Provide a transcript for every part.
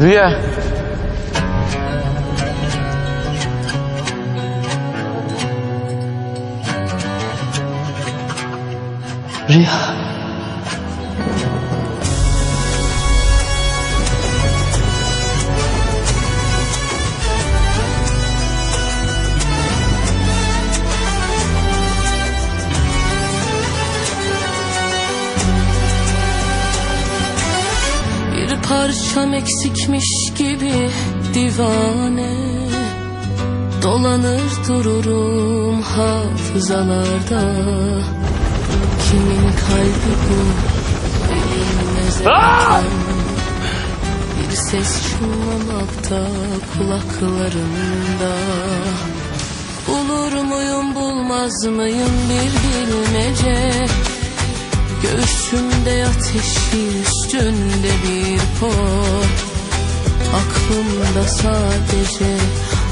Rüya. Rüya. Parçam eksikmiş gibi divane. Dolanır dururum hafızalarda. Kimin kalbi bu? Bilinmez. Bir ses çınlamakta kulaklarımda. Bulur muyum bulmaz mıyım bir bilmece Göğsümde ateşi üstünde bir kor Aklımda sadece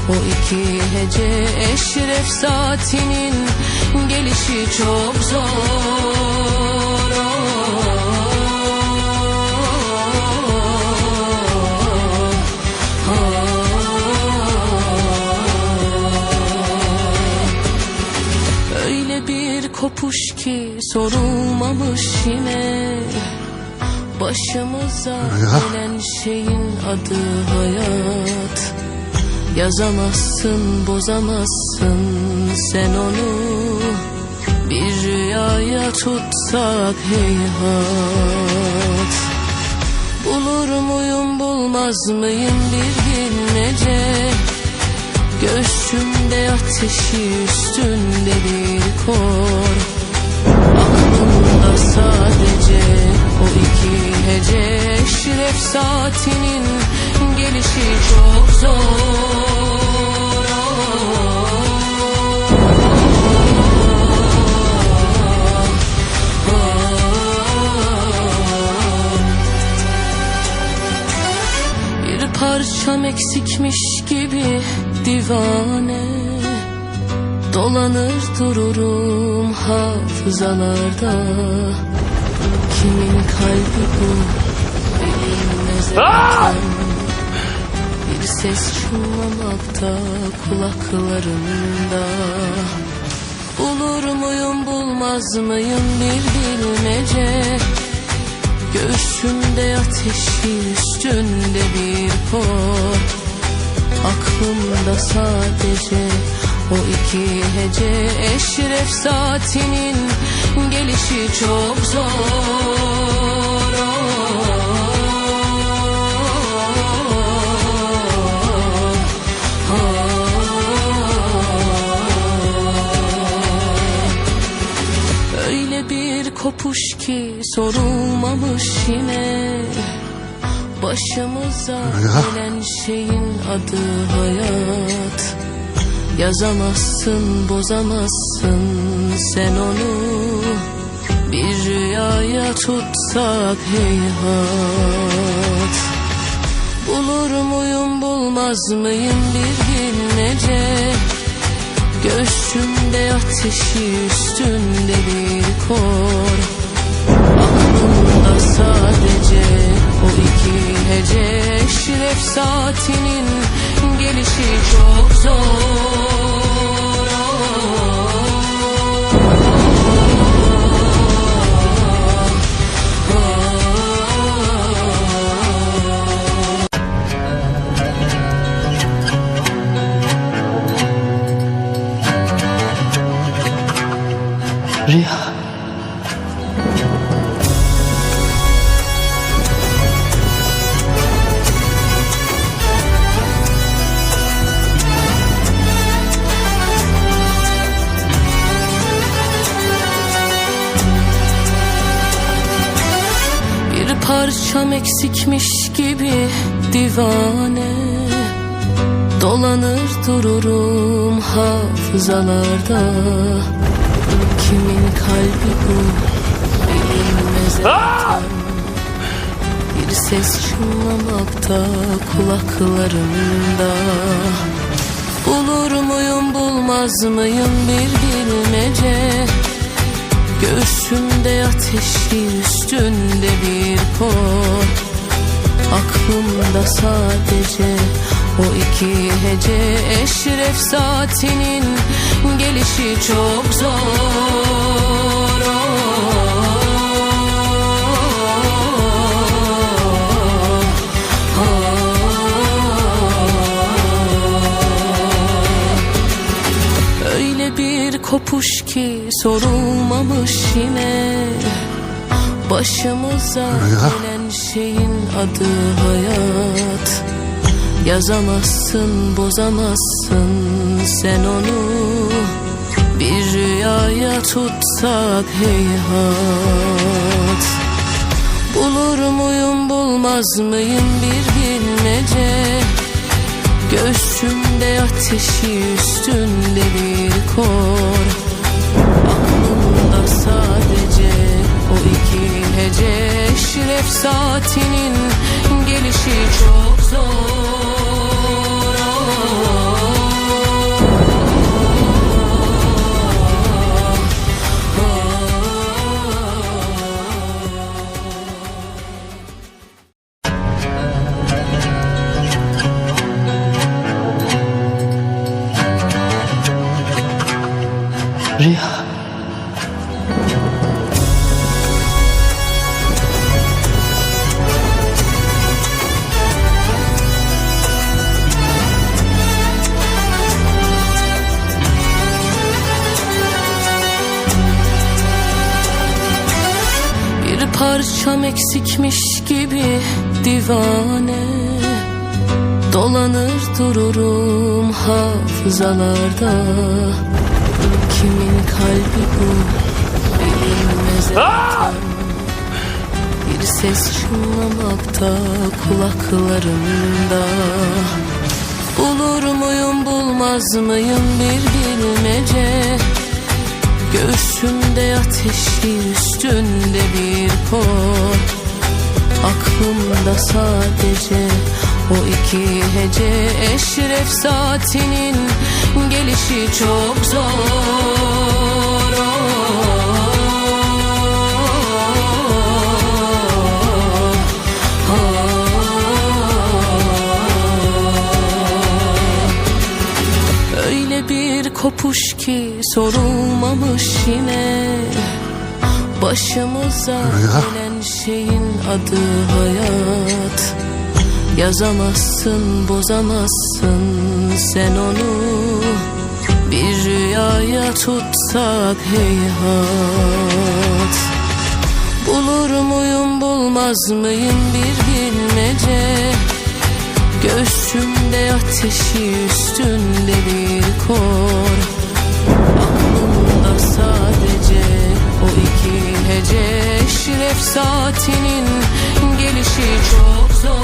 o iki hece. Eşref saatinin gelişi çok zor kopuş ki sorulmamış yine. Başımıza gelen şeyin adı hayat. Yazamazsın bozamazsın sen onu. Bir rüyaya tutsak heyhat. Bulur muyum bulmaz mıyım bir bilmece? Göğsümde ateşi üstünde bir kor Aklımda sadece o iki hece Eşref saatinin gelişi çok zor. Bir parçam eksikmiş gibi divane Dolanır dururum hafızalarda. Kimin kalbi bu? Bilinmez. Bir ses çınlamakta kulaklarımda Bulur muyum bulmaz mıyım bir bilmece? Göğsümde ateşi üstünde bir kor. Aklımda sadece o iki hece Eşref saatinin gelişi çok zor. Öyle bir kopuş ki sorulmamış yine. Başımıza gelen şeyin adı hayat Yazamazsın bozamazsın sen onu. Bir rüyaya tutsak heyhat. Bulur muyum bulmaz mıyım bir bilmece. Göğsümde ateşi üstünde bir kor. Aklımda sadece o iki hece. Eşref saatinin gelişi çok zor parçam eksikmiş gibi divane. Dolanır dururum hafızalarda. Kimin kalbi bu? Bilinmez zaten. Bir ses çınlamakta kulaklarımda. Bulur muyum bulmaz mıyım bir bilmece Göğsümde ateşi üstünde bir kor. Aklımda sadece o iki hece. Eşref saatinin gelişi çok zor kopuş ki sorulmamış yine. Başımıza gelen şeyin adı hayat. Yazamazsın bozamazsın sen onu. Bir rüyaya tutsak heyhat Bulur muyum bulmaz mıyım bir bilmece? Göğsümde ateşi üstünde bir kor Şiref saatinin gelişi çok zor Rüya. Parçam eksikmiş gibi divane. Dolanır dururum hafızalarda. Kimin kalbi bu? Bilinmez. Bir ses çınlamakta kulaklarımda. Bulur muyum bulmaz mıyım bir bilmece Göğsümde ateşi üstünde bir kor. Aklımda sadece o iki hece. Eşref saatinin gelişi çok zor sorulmamış yine. Başımıza gelen şeyin adı hayat. Yazamazsın bozamazsın sen onu. Bir rüyaya tutsak heyhat Bulur muyum bulmaz mıyım bir bilmece. Göğsümde ateşi üstünde bir kor sadece o iki hece Şiref saatinin gelişi çok zor